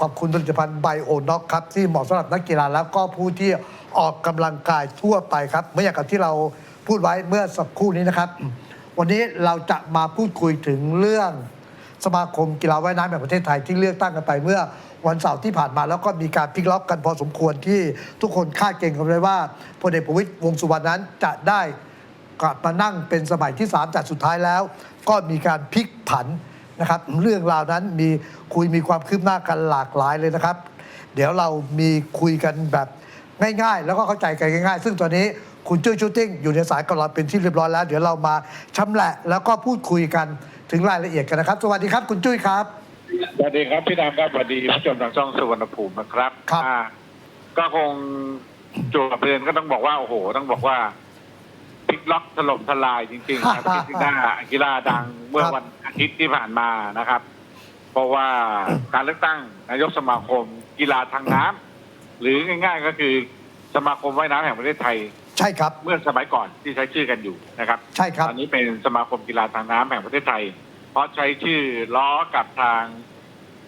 ขอบคุณผลิตภัณฑ์ไบโอน็อกครับ ที่เหมาะสำหรับนักกีฬาแล้วก็ผู้ที่ออกกำลังกายทั่วไปครับเมื่ออย่างกับที่เราพูดไว้เมื่อสักครู่นี้นะครับ วันนี้เราจะมาพูดคุยถึงเรื่องสมาคมกีฬาว่ายน้ำแห่งประเทศไทยที่เลือกตั้งกันไปเมื่อวันเสาร์ที่ผ่านมาแล้วก็มีการพลิกล็อกกันพอสมควรที่ทุกคนคาดเกณฑ์กันเลยว่าพลเอกประวิตยวงษ์สุวรรณนั้นจะได้กลับมานั่งเป็นสมัยที่ 3 จากสุดท้ายแล้ว ก็มีการพลิกผัน นะครับ เรื่องราวนั้นมีคุยมีความคืบหน้ากันหลากหลายเลยนะครับ เดี๋ยวเรามีคุยกันแบบง่ายๆ แล้วก็เข้าใจกันง่าย ๆ ซึ่งตอนนี้คุณจุ้ยชูติ้งอยู่ในสายกับเราเป็นที่เรียบร้อยแล้ว เดี๋ยวเรามาชำแหละแล้วก็พูดคุยกันถึงรายละเอียดกันนะครับ สวัสดีครับ คุณจุ้ยครับสวัสดีครับพี่ดำครับสวัสดีผู้ชมทางช่องสุวรรณภูมินะครับครับอ่าก็คงจวบเรียนก็ต้องบอกว่าโอ้โห ต้องบอกว่า พลิกล็อกถล่มทลายจริงๆครับกีฬากีฬาดังเมื่อวันอาทิตย์ที่ผ่านมานะครับ เพราะว่าการเลือกตั้งนายกสมาคม กีฬาทางน้ำหรือง่าย ๆ ก็คือสมาคมว่ายน้ำแห่งประเทศไทย ใช่ครับ เมื่อสมัยก่อนที่ใช้ชื่อกันอยู่นะครับ ใช่ครับตอนนี้เป็นสมาคมกีฬาทางน้ำแห่งประเทศไทย เพราะใช้ชื่อล้อกับทาง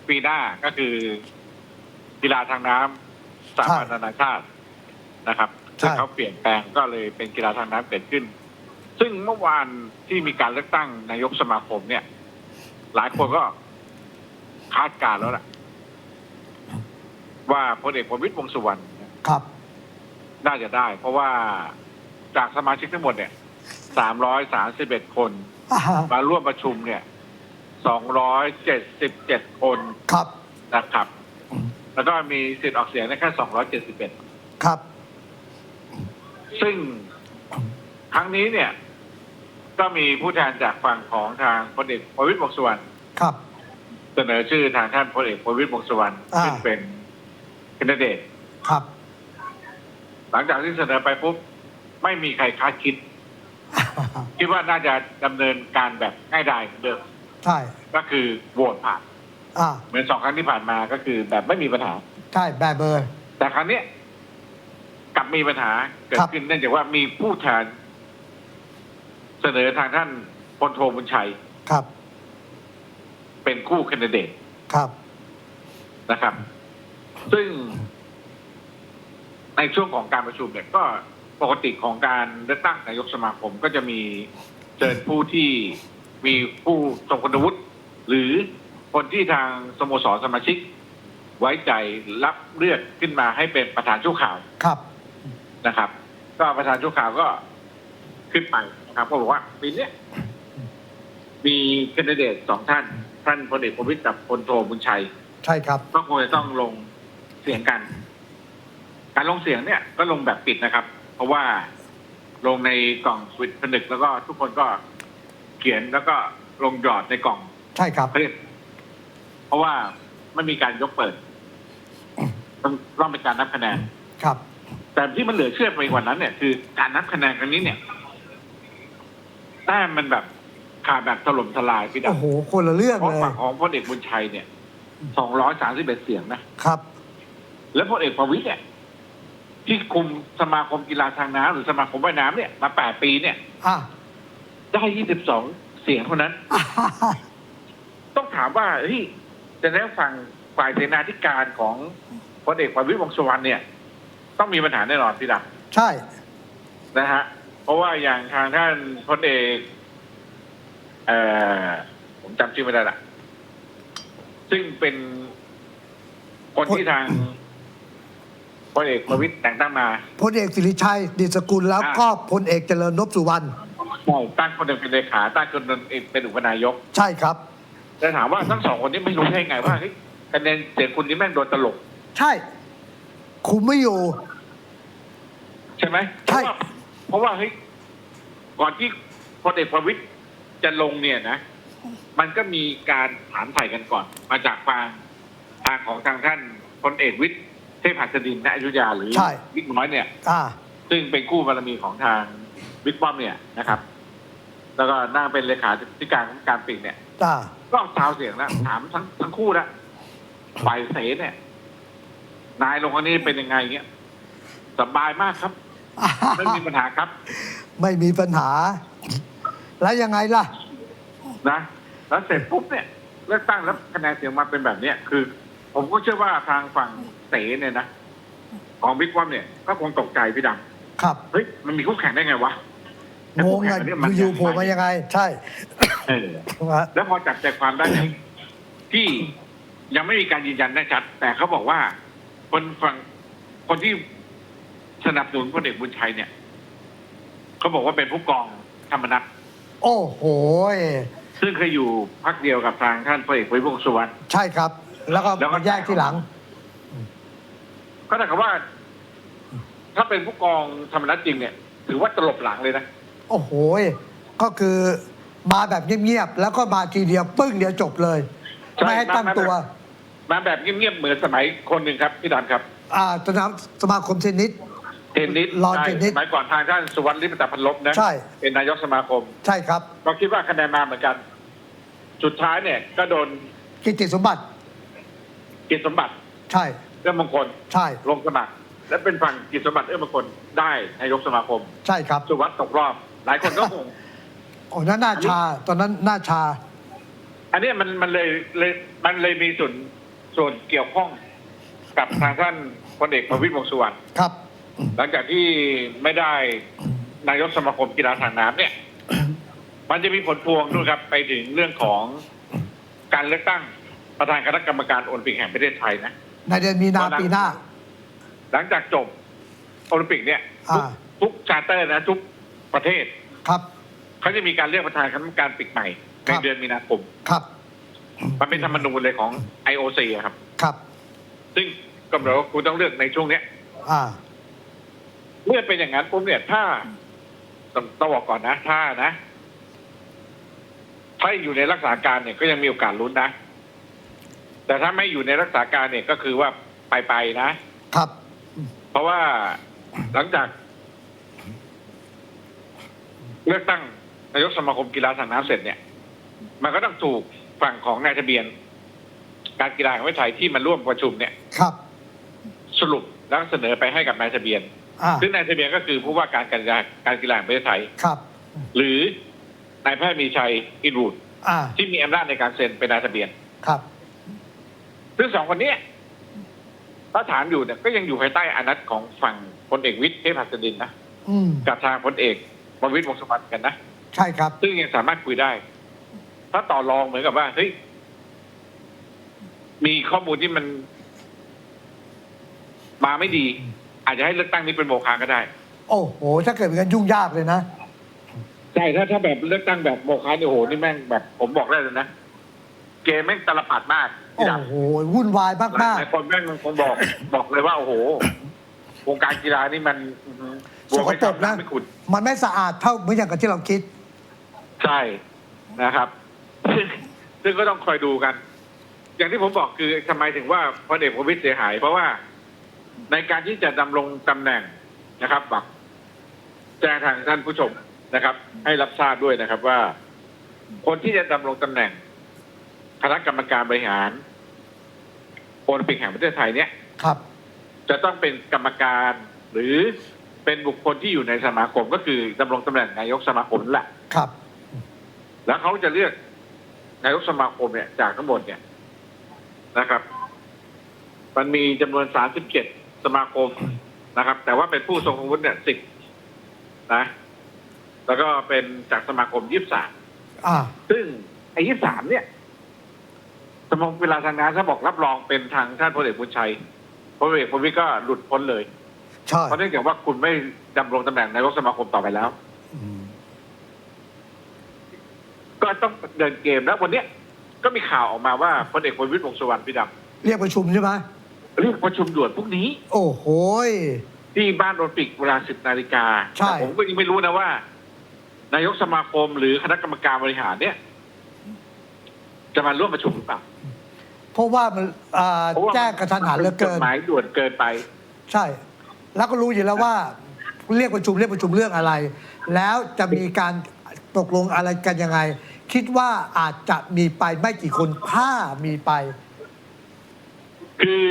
ปีหน้าก็คือ กีฬาทางน้ำสามัญนานาชาตินะครับใช่ ซึ่งเขาเปลี่ยนแปลงก็เลยเป็นกีฬาทางน้ำเกิดขึ้น ซึ่งเมื่อวานที่มีการเลือกตั้งนายกสมาคมเนี่ย หลายคนก็คาดการณ์แล้วล่ะ ว่าพลเอกประวิตรวงษ์สุวรรณครับ น่าจะได้ เพราะว่าจากสมาชิกทั้งหมดเนี่ย331คนอ่ามาร่วมประชุมเนี่ย277คนครับนะครับ แล้วก็มีสิทธิ์ออกเสียงได้แค่271ครับ ซึ่งครั้งนี้เนี่ย ก็มีผู้แทนจากฝั่งของทางพลเอกประวิตรวงษ์สุวรรณครับ เสนอชื่อทางท่านพลเอกประวิตรวงษ์สุวรรณอ่าขึ้นเป็นแคนดิเดต ครับ หลังจากที่เสนอไปปุ๊บ ไม่มีใครคาดคิด คิดว่าน่าจะดำเนินการแบบง่ายดายเหมือนเดิมใช่ ก็คือโหวตผ่าน อ่า เหมือนสองครั้งที่ผ่านมาก็คือแบบไม่มีปัญหา ใช่ แบบเบอร์ แต่ครั้งเนี้ยก ลับมีปัญหาเกิดครับขึ้นเนื่องจากว่ามีผู้แทนเสนอทางท่านพลโทบุญชัยครับ เป็นคู่แคนดิเดตครับนะครับ ซึ่ง ในช่วงของการประชุมเนี่ยก็ปกติของการเลือกตั้งนายกสมาคมก็จะมีเชิญผู้ที่มีผู้ทรงคุณวุฒิหรือคนที่ทางสโมสรสมาชิก ไว้ใจรับเลือกขึ้นมาให้เป็นประธานชั่วข่าวครับ นะครับ ก็ประธานชั่วข่าวก็ขึ้นไปนะครับ ก็บอกว่าปีเนี้ยมีแคนดิเดตสองท่าน ท่านพลเอกประวิตรกับพลโทบุญชัย ใช่ครับ ก็คงจะต้องลงเสียงกัน การลงเสียงเนี่ย ก็ลงแบบปิดนะครับ เพราะว่าลงในกล่องสวิตผนึก แล้วก็ทุกคนก็เขียนแล้วก็ลงหยอดในกล่อง ใช่ครับเรียกเพราะว่าไม่มีการยกเปิด ต้องต้องเป็นการนับคะแนนครับ แต่ที่มันเหลือเชื่อไปกว่านั้นเนี่ยคือการนับคะแนนครั้งนี้เนี่ยแต้มมันแบบขาดแบบถล่มทลายพี่ดโอ้โห คนละเรื่องเพราะเลย ฝั่งของพลเอกบุญชัยเนี่ยสองร้อยสามสิบเอ็ดเสียงนะ ครับ แล้วพลเอกประวิตยเนี่ย ที่คุมสมาคมกีฬาทางน้ำหรือสมาคมว่ายน้ำเนี่ยมาแปดปีเนี่ย อะ ได้ยี่สิบสองเสียงเท่านั้น ต้องถามว่าเฮ้ยจะแล้วฝั่งฝ่ายเสนาธิการของพลเอกประวิตยวงษ์สุวรรณเนี่ย ต้องมีปัญหาแน่นอนพี่ดใช่ำนะฮะเพราะว่าอย่างทางท่านพลเอกเอ่อผมจำชื่อไม่ได้ละซึ่งเป็นคนที่ทางพลเอกประวิตยแต่งตั้งมา พลเอกสิริชัยดิษกุลแล้วก็พลเอกเจริญนพสุวรรณตั้งคนหนึ่งเป็นเลขาตั้งคนหนึ่งเป็นอุปนายก ใช่ครับ แต่ถามว่าทั้งสองคนนี้ไม่รู้ได้ไงว่าเฮ้ยคะแนนเสียงคุณนี้แม่งโดนตลก ใช่ คุมไม่อยู่ ใช่ไหมใช่ เพราะว่าเพราะว่าเฮ้ยก่อนที่พลเอกประวิตยจะลงเนี่ยนะ มันก็มีการถามไถ่กันก่อน มาจากทางทางของทางท่านพลเอกวิทย์เทพหัสดินณอยุธยาหรือใช่บิ๊กน้อยเนี่ย อ่า ซึ่งเป็นคู่บารมีของทางบิ๊กป้อมเนี่ยนะครับ แล้วก็นั่งเป็นเลขาธิการของการปิดเนี่ย อ่า ก็ซาวเสียงแล้วถามทั้งทั้งคู่แล้วฝ่ายเสเนี่ย นายลงอันนี้เป็นยังไงเงี้ยสบายมากครับ ไม่มีปัญหาครับ ไม่มีปัญหา แล้วยังไงล่ะ นะ แล้วเสร็จปุ๊บเนี่ยเลือกตั้งแล้วคะแนนเสียงมาเป็นแบบเนี้ยคือ ผมก็เชื่อว่าทางฝั่งเต๋เนี่ยนะของบิ๊กป้อมเนี่ย ก็คงตกใจพี่ดครับำเฮ้ยมันมีคู่แข่งได้ไงวะงงไงอยู่ๆโผล่มายังไง ใช่เออฮะแล้วพอจับใจความได้เนี่ยที่ยังไม่มีการยืนยันแน่ชัด แต่เขาบอกว่า คนฝั่งคนที่สนับสนุนพลเอกบุญชัยเนี่ยเขาบอกว่าเป็นผู้กองธรรมนัฐโอ้โห ซึ่งเคยอยู่พักเดียวกับทางท่านพลเอกประวิตรวงษ์สุวรรณ ใช่ครับ แล้วก็แล้วก็ มาแยกที่หลัง ก็ถ้ากับว่า ถ้าเป็นผู้กองธรรมนัฐจริงเนี่ย ถือว่าตลบหลังเลยนะ โอ้โห ก็คือมาแบบเงียบๆ แล้วก็มาทีเดียวปึ้งเดียวจบเลย ใช่ไม่ให้ตั้งตัว มาแบบ เงียบๆเหมือนสมัยคนหนึ่งครับพี่ดอนครับ อ่าสนามสมาคมเทนนิส เทนนิสรอนเทนนิสสมัยก่อนทางท่านสุวรรณลิมตพันลบนะใช่ เป็นนายกสมาคมใช่ครับก็คิดว่าคะแนนมาเหมือนกัน สุดท้ายเนี่ย ก็โดนกิตติสมบัติ กิจสมบัติใช่ เอื้อมมงคลใช่ ลงสมัคร และเป็นฝั่งกิจสมบัติเอื้อมมงคลได้นายกสมาคม ใช่ครับ สุวัสด์ตกรอบ หลายคนก็งง โอ้นั้นหน้าชา ตอนนั้นหน้าชา อันเนี้ยมันมันเลยเลยมันเลยมีส่วน ส่วนเกี่ยวข้องกับทางท่านพลเอกประวิตรวงษ์สุวรรณครับ หลังจากที่ไม่ได้นายกสมาคมกีฬาทางน้ำเนี่ย มันจะมีผลพวงด้วยครับไปถึงเรื่องของการเลือกตั้งประธานคณะกรรมการโอลิมปิกแห่งประเทศไทยนะในเดือนมีนาปีหน้า หลังจากจบโอลิมปิกเนี่ยทุกอ่า ทุกชาร์เตอร์นะ ทุกประเทศ ครับ เขาจะมีการเลือกประธานคณะกรรมการปิกใหม่ครัในบเดือนมีนาคม ครับ มันเป็นธรรมนูญเลยของ IOC อะครับ ครับ ซึ่งกำหนดว่าคุณต้องเลือกในช่วงเนี้ย อ่า เมื่อเป็นอย่างนั้นปุ๊บเนี่ยถ้าต้องต้องบอกก่อนนะถ้านะ ถ้าอยู่ในรักษาการเนี่ยก็ยังมีโอกาสลุ้นนะ แต่ถ้าไม่อยู่ในรักษาการเนี่ยก็คือว่าไปไปๆนะ ครับ เพราะว่าหลังจาก เลือกตั้งนายกสมาคมกีฬาทางน้ำเสร็จเนี่ย มันก็ต้องถูก ฝั่งของนายทะเบียน การกีฬาแห่งประเทศไทยที่มาร่วมประชุมเนี่ย ครับ สรุปแล้วเสนอไปให้กับนายทะเบียน อ่าซึ่งนายทะเบียนก็คือผู้ว่าการการกีฬาการกีฬาแห่งประเทศไทย ครับ หรือนายแพทย์มีชัยอินวูดอ่า ที่มีอำนาจในการเซ็นเป็นนายทะเบียน ครับ ซึ่งสองคนเนี้ยถ้าถามอยู่เนี่ยก็ยังอยู่ภายใต้อานัตของฝั่งพลเอกวิทย์เทพหัสดินนะอืม กับทางพลเอกประวิตรวงษ์สุวรรณกันนะ ใช่ครับ ซึ่งยังสามารถคุยได้ ถ้าต่อรองเหมือนกับว่าเฮ้ยมีข้อมูลที่มัน มาไม่ดี อาจจะให้เลือกตั้งนี้เป็นโมฆะก็ได้ โอ้โห ถ้าเกิดเป็นกันยุ่งยากเลยนะ ใช่ถ้าถ้าแบบเลือกตั้งแบบโมฆะเนี่ยโอ้โหนี่แม่งแบบ ผมบอกได้เลยนะเกมแม่งตลปัดมากโอ้พี่ดำโห วุ่นวายหลมากายคนแม่งคงบอก บอกเลยว่าโอ้โหวงการกีฬานี่มันอื้อหือสกปรกนะ ไม่ขุดๆมันไม่สะอาดเท่าเหมือนอย่างกับที่เราคิด ใช่นะครับ ซึ่งซึ่งก็ต้องคอยดูกัน อย่างที่ผมบอกคือทำไมถึงว่าพลเอกประวิตยเสียหาย เพราะว่าในการที่จะดำรงตำแหน่งนะครับบอกแจ้งทางท่านผู้ชมนะครับ ให้รับทราบด้วยนะครับว่า คนที่จะดำรงตำแหน่งคณะกรรมการบริหารโอลิมปิกแห่งประเทศไทยเนี่ยครับ จะต้องเป็นกรรมการหรือเป็นบุคคลที่อยู่ในสมาคมก็คือดำรงตำแหน่งนายกสมาคมนั่นแหละครับ แล้วเขาจะเลือก นายกสมาคมเนี่ยจากทั้งหมดเนี่ยนะครับ มันมีจำนวน37สมาคมนะครับ แต่ว่าเป็นผู้ทรงคุณวุฒิเนี่ย10นะ แล้วก็เป็นจากสมาคม23อ่าซึ่งไอ้23เนี่ยสมาคมเวลาทางงานเขาบอกรับรองเป็นทางท่านพลเอกบุญชัยพลเอกประวิตรก็หลุดพ้นเลยใช่เพราะเนื่องจากว่าคุณไม่ดำรงตำแหน่งนายกสมาคมต่อไปแล้ว อืม ก็ต้องเดินเกมแล้ววันเนี้ยก็มีข่าวออกมาว่าพลเอกประวิตรวงษ์สุวรรณพี่ดเรียกประชุมใช่ไหมำเรียกประชุมด่วนพรุ่งนี้ โอ้โหย ที่บ้านโอลิมปิกเวลา 10 นาฬิกาใช่ แต่ผมก็ยังไม่รู้นะว่า นายกสมาคมหรือคณะกรรมการบริหารเนี่ย จะมาร่วมประชุมหรือเปล่าเพราะว่ามันอ่าเพราะว่าแจ้งกระทันหันเหลือเกิจน ดหมายด่วนเกินไป ใช่ แล้วก็รู้อยู่แล้วว่าเรียกประชุมเรียกประชุมเรื่องอะไร แล้วจะมีการตกลงอะไรกันยังไง คิดว่าอาจจะมีไปไม่กี่คนถ้ามีไป คือ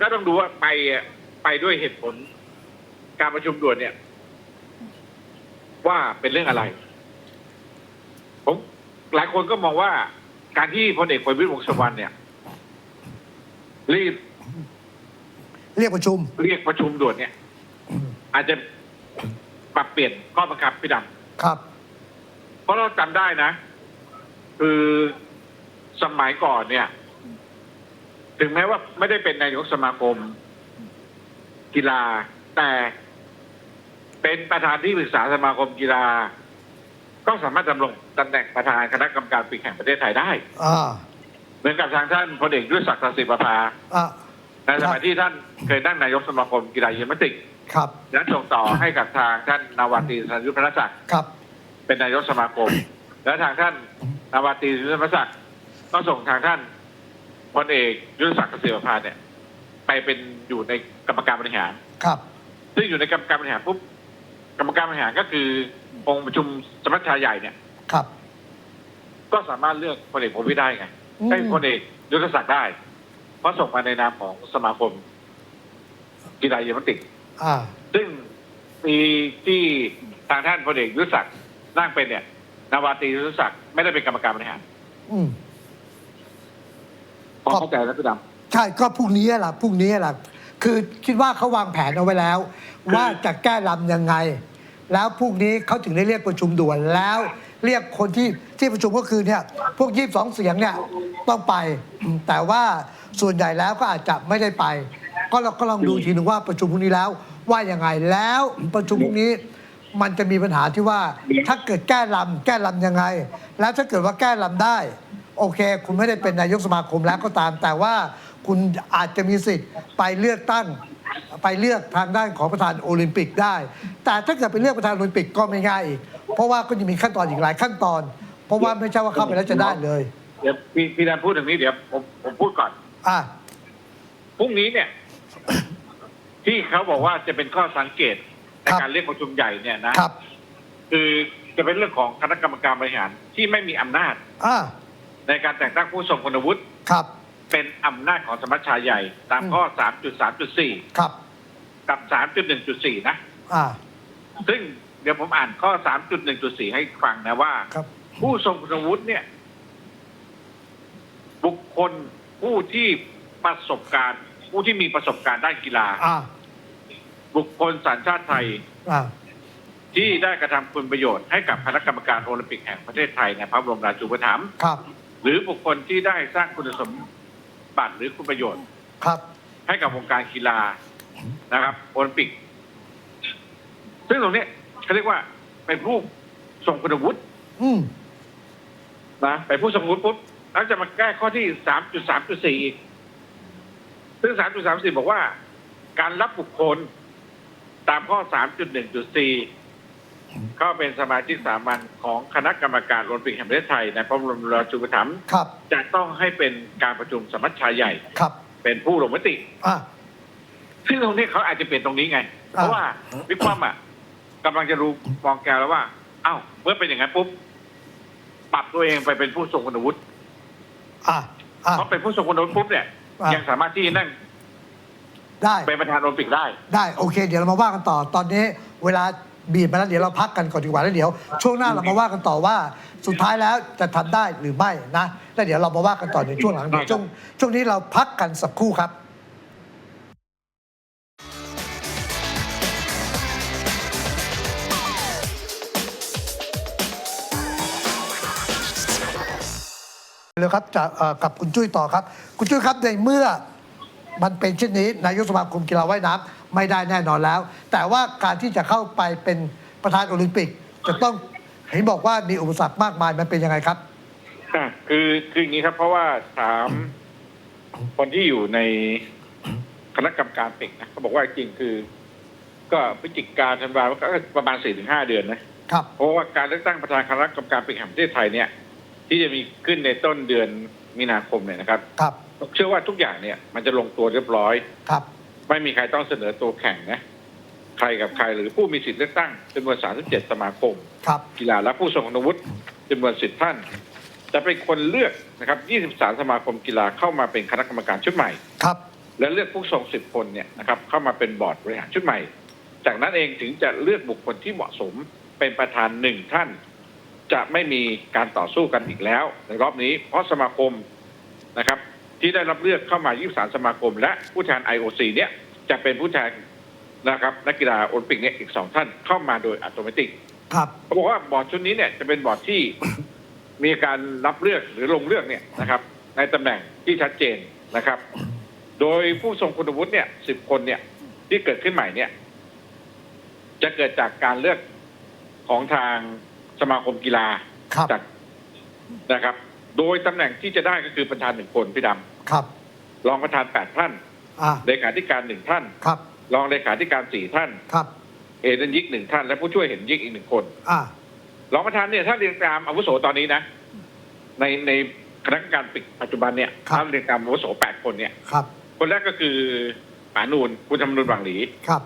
ก็ต้องดูว่าไปอะไปด้วยเหตุผล การประชุมด่วนเนี่ย ว่าเป็นเรื่องอะไร ผมหลายคนก็มองว่า การที่พลเอกประวิตรวงษ์สุวรรณเนี่ย รีบเรียกประชุม เรียกประชุมด่วนเนี่ย อาจจะปรับเปลี่ยนข้อบังคับพี่ดำ ครับ เพราะเราจำได้นะ คือสมัยก่อนเนี่ย ถึงแม้ว่าไม่ได้เป็นนายกสมาคม กีฬา แต่เป็นประธานที่ปรึกษาสมาคมกีฬา ก็สามารถดำรงตำแหน่งประธานคณะกรรมการปีแห่งประเทศไทยได้ อ่า เหมือนกับทางท่านพลเอกด้วยศักดิ์สิทธิ์ประภาอ่าในสมัยที่ท่านเคยนั่งนายกสมาคมกีฬายิมนาสติกครับและส่งต่อให้กับทางท่านนาวาตรีสันยุทธพนศักดิ์ครับ เป็นนายกสมาคม และทางท่าน นาวาตรีสันยุทธพนศักดิ์ก็ส่งทางท่านพลเอกยุทธศักดิ์เกษมพาเนี่ย ไปเป็นอยู่ในกรรมการบริหาร ครับ ซึ่งอยู่ในกรรมการบริหารปุ๊บกรรมการบริหารก็คือองค์ประชุมสมัชชาใหญ่เนี่ย ครับ ก็สามารถเลือกพลเอกประวิตรได้ไงอืมให้พลเอกยุทธศักดิ์ได้ เพราะส่งมาในนามของสมาคมกีฬายิมนาสติก อ่า ซึ่งปีที่ทางท่านพลเอกยุทธศักดิ์นั่งเป็นเนี่ย นาวาตรียุทธศักดิ์ไม่ได้เป็นกรรมการบริหารอืม พอเข้าใจแล้วพี่ดใช่ก็พรุ่งนี้แหละพรุ่งนี้แหละคือคิดว่าเขาวางแผนเอาไว้แล้วว่าจะแก้ลำยังไง แล้วพรุ่งนี้เขาถึงได้เรียกประชุมด่วนแล้ว เรียกคนที่ที่ประชุมก็คือเนี่ยพวกยี่สองเสียงเนี่ยต้องไปอืมแต่ว่าส่วนใหญ่แล้วก็อาจจะไม่ได้ไป ก็เราก็ลองดูทีหนึ่งว่าประชุมพรุ่งนี้แล้วว่ายังไงแล้วประชุมพรุ่งนี้ มันจะมีปัญหาที่ว่าถ้าเกิดแก้ลำแก้ลำยังไง แล้วถ้าเกิดว่าแก้ลำได้ โอเค คุณไม่ได้เป็นนายกสมาคมแล้วก็ตาม แต่ว่าคุณอาจจะมีสิทธิ์ไปเลือกตั้งไปเลือกทางด้านของประธานโอลิมปิกได้ แต่ถ้าเกิดไปเลือกประธานโอลิมปิกก็ไม่ง่ายอีก เพราะว่าก็จะมีขั้นตอนอีกหลายขั้นตอน เพราะว่าไม่ใช่ว่าเข้าไปแล้วจะได้เลยำเดี๋ยวพี่พี่ดำพูดถึงนี้เดี๋ยวผมผมพูดก่อน อะพรุ่งนี้เนี่ย ที่เขาบอกว่าจะเป็นข้อสังเกต ในการเรียกประชุมใหญ่เนี่ยนะ ครับ คือจะเป็นเรื่องของคณะกรรมการบริหารที่ไม่มีอำนาจ อะในการแต่งตั้งผู้ทรงคุณวุฒิครับ เป็นอำนาจของสมัชชาใหญ่ ตามข้อ 3.3.4 ครับ กับ 3.1.4 นะ อะซึ่งเดี๋ยวผมอ่านข้อ 3.1.4 ให้ฟังนะว่า ครับ ผู้ทรงคุณวุฒิเนี่ย บุคคลผู้ที่ประสบการณ์ ผู้ที่มีประสบการณ์ด้านกีฬา อะ บุคคลสัญชาติไทยอะที่ได้กระทำคุณประโยชน์ให้กับคณะกรรมการโอลิมปิกแห่งประเทศไทยในพระบรมราชูปถัมภ์ครับ หรือบุคคลที่ได้สร้างคุณสมบัติหรือคุณประโยชน์ ครับ ให้กับวงการกีฬานะครับ โอลิมปิก ซึ่งตรงนี้เขาเรียกว่าเป็นผู้ทรงคุณวุฒิอืมนะเป็นผู้ทรงคุณวุฒิปุ๊บแล้วจะมาแก้ข้อที่3.3.4อีกซึ่ง3.3.4บอกว่า การรับบุคคล ตามข้อ 3.1.4เข้าเป็นสมาชิกสามัญของคณะกรรมการโอลิมปิกแห่งประเทศไทย ในพระบรมราชูปถัมภ์ครับ จะต้องให้เป็นการประชุมสมัชชาใหญ่ ครับ เป็นผู้ลงมติ อะ ซึ่งตรงนี้เขาอาจจะเปลี่ยนตรงนี้ไง เพราะว่าวิกความอะกำลังจะรู้มองแกวแล้วว่า เอ้า เมื่อเป็นอย่างนั้นปุ๊บ ปรับตัวเองไปเป็นผู้ทรงคุณวุฒิอะ อะ เพราะเป็นผู้ทรงคุณวุฒิปุ๊บเนี่ย อะ ยังสามารถที่จะนั่ง ได้ เป็นประธานโอลิมปิกได้ ได้โอเค เดี๋ยวเรามาว่ากันต่อ ตอนนี้เวลาบีบมาแล้วเดี๋ยวเราพักกันก่อนดีกว่าแล้วเดี๋ยวช่วงหน้าเรามาว่ากันต่อว่า สุดท้ายแล้วจะทำได้หรือไม่นะแล้วเดี๋ยวเรามาว่ากันต่อในช่วงหลังเดี๋ยวช่วงช่วงนี้เราพักกันสักครู่ครับเลยครับจะเอ่อกับคุณจุ้ยต่อครับ คุณจุ้ยครับในเมื่อ มันเป็นเช่นนี้นายกสมาคมกีฬาว่ายน้ำไม่ได้แน่นอนแล้ว แต่ว่าการที่จะเข้าไปเป็นประธานโอลิมปิก จะต้องเห็นบอกว่ามีอุปสรรคมากมายมันเป็นยังไงครับอะคือคืออย่างนี้ครับ เพราะว่าถามคนที่อยู่ในคณะกรรมการปิกนะเขาบอกว่าจริงคือ ก็พฤศจิกาธันวาก็ประมาณสี่ถึงห้าเดือนนะครับเพราะว่าการเลือกตั้งประธานคณะกรรมการปิกแห่งประเทศไทยเนี่ย ที่จะมีขึ้นในต้นเดือนมีนาคมเนี่ยนะครับ ครับ เชื่อว่าทุกอย่างเนี่ย มันจะลงตัวเรียบร้อย ครับ ไม่มีใครต้องเสนอตัวแข่งนะ ใครกับใครหรือผู้มีสิทธิ์เลือกตั้งจำนวน 37 สมาคม ครับกีฬาและผู้ทรงคุณวุฒิจำนวนสิบท่าน จะเป็นคนเลือกนะครับ 23 สมาคมกีฬาเข้ามาเป็นคณะกรรมการชุดใหม่ ครับ และเลือกผู้ทรงสิบคนเนี่ยนะครับเข้ามาเป็นบอร์ดบริหารชุดใหม่ จากนั้นเองถึงจะเลือกบุคคลที่เหมาะสมเป็นประธานหนึ่งท่าน จะไม่มีการต่อสู้กันอีกแล้ว ในรอบนี้เพราะสมาคมนะครับ ที่ได้รับเลือกเข้ามา 23 สมาคม และผู้แทน IOC เนี่ยจะเป็นผู้แทนนะครับนักกีฬาโอลิมปิกเนี่ยอีกสองท่านเข้ามาโดยอัตโนมัติครับเขาบอกว่าบอร์ดชุดนี้เนี่ยจะเป็นบอร์ดที่มีการรับเลือกหรือลงเลือกเนี่ยนะครับ ในตำแหน่งที่ชัดเจนนะครับ โดยผู้ทรงคุณวุฒิเนี่ยสิบคนเนี่ยที่เกิดขึ้นใหม่เนี่ย จะเกิดจากการเลือกของทางสมาคมกีฬาครับจากนะครับ โดยตำแหน่งที่จะได้ก็คือประธานหนึ่งคนพี่ดครับำรองประธานแปดท่านอ่า เลขาธิการหนึ่งท่าน ครับ รองเลขาธิการสี่ท่าน ครับ เอเดนยิกหนึ่งท่าน และผู้ช่วยเห็นยิกอีกหนึ่งคน อ่า รองประธานเนี่ยถ้าเรียงตามอาวุโสตอนนี้นะ ในในคณะกรรมการปิดปัจจุบันเนี่ยครับ ถ้าเรียงตามอาวุโสแปดคนเนี่ย ครับ คนแรกก็คือปานูนคุณธรรมนูนบางหลี ครับ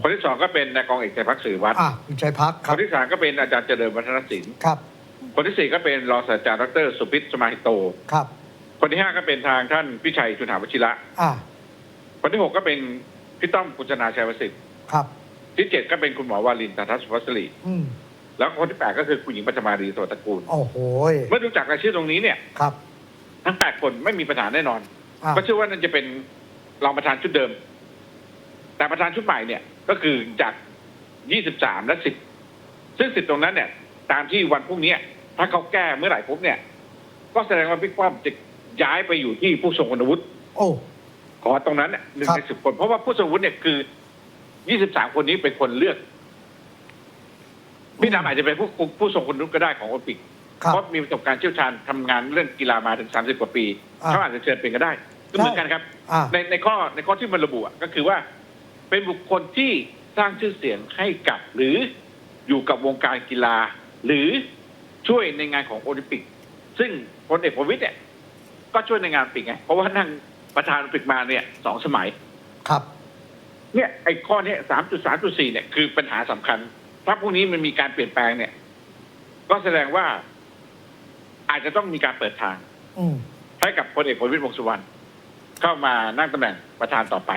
คนที่สองก็เป็นนายกองเอกชัยพักสื่อวัดอ่าคุณชัยพักคครับนที่สามก็เป็นอาจารย์เจริญวัฒนศิลป์ ครับ คนที่สี่ก็เป็นรองศาสตราจารย์ดรสุพิษสมาหิโต ครับ คนที่ห้าก็เป็นทางท่านพิชัยชุนหาวชิระ อ่า คนที่หกก็เป็นพี่ต้อมกุญชนาชัยประสิทธิ์ ครับ ที่เจ็ดก็เป็นคุณหมอวาลินตาทัศน์สุภัสรีอืมแล้วคนที่แปดก็คือคุณหญิงปัทมารีโสตระกูล โอ้โหยเมื่อดูจากรายชื่อตรงนี้เนี่ย ครับ ทั้งแปดคนไม่มีปัญหาแน่นอน อ่า ก็เชื่อว่านั่นจะเป็นรองประธานชุดเดิม แต่ประธานชุดใหม่เนี่ยก็คือจาก 23 และ 10 ซึ่ง 10 ตรงนั้นเนี่ย ตามที่วันพรุ่งนี้ ถ้าเขาแก้เมื่อไหร่ปุ๊บเนี่ย ก็แสดงว่าพี่ป้อมจะย้ายไปอยู่ที่ผู้ทรงคุณวุฒิโอ้ ขอตรงนั้นเนี่ยหนึ่งครับในสิบคน เพราะว่าผู้ทรงวุฒิเนี่ยคือ23คนนี้เป็นคนเลือกพี่ดำอาจจะเป็นผู้ผู้ทรงคุณวุฒิก็ได้ของโอลิมปิกครับเพราะมีประสบการณ์เชี่ยวชาญทำงานเรื่องกีฬามาถึง30กว่าปีอ่าเขาอาจจะเชิญเป็นก็ได้ก็เหมือนกันครับ อ่า ในในข้อในข้อที่มันระบุอะก็คือว่า เป็นบุคคลที่สร้างชื่อเสียงให้กับ หรืออยู่กับวงการกีฬา หรือ ช่วยในงานของโอลิมปิก ซึ่งพลเอกประวิตยเนี่ยก็ช่วยในงานโอลิมปิกไงเพราะว่านั่งประธานโอลิมปิกมาเนี่ยสองสมัยครับ เนี่ยไอ้ข้อเนี้สามจุดสามจุดสี่เนี่ยคือปัญหาสำคัญ ถ้าพวกนี้มันมีการเปลี่ยนแปลงเนี่ย ก็แสดงว่าอาจจะต้องมีการเปิดทางอืมให้กับพลเอกประวิตรวงษ์สุวรรณเข้ามานั่งตำแหน่งประธานต่อไป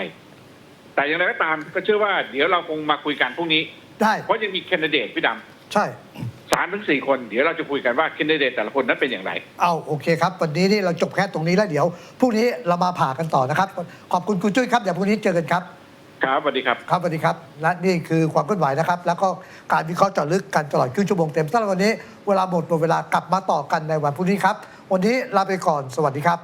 แต่อย่างไรก็ตามก็เชื่อว่าเดี๋ยวเราคงมาคุยกันพรุ่งนี้ ได้ เพราะยังมีแคนดิเดตพี่ดใช่ำสามถึงสี่คน เดี๋ยวเราจะคุยกันว่าแคนดิเดตแต่ละคนนั้นเป็นอย่างไร เอาโอเคครับ วันนี้นี่เราจบแค่ตรงนี้แล้วเดี๋ยวพรุ่งนี้เรามาผ่ากันต่อนะครับ ขอบคุณคุณจุ้ยครับเดี๋ยวพรุ่งนี้เจอกันครับ ครับสวัสดีครับ ครับสวัสดีครับและนี่คือความเคลื่อนไหวนะครับ แล้วก็การวิเคราะห์เจาะลึกกันตลอดครึ่งชั่วโมงเต็มสำหรับวันนี้เวลาหมดหมดเวลากลับมาต่อกันในวันพรุ่งนี้ครับ วันนี้ลาไปก่อนสวัสดีครับ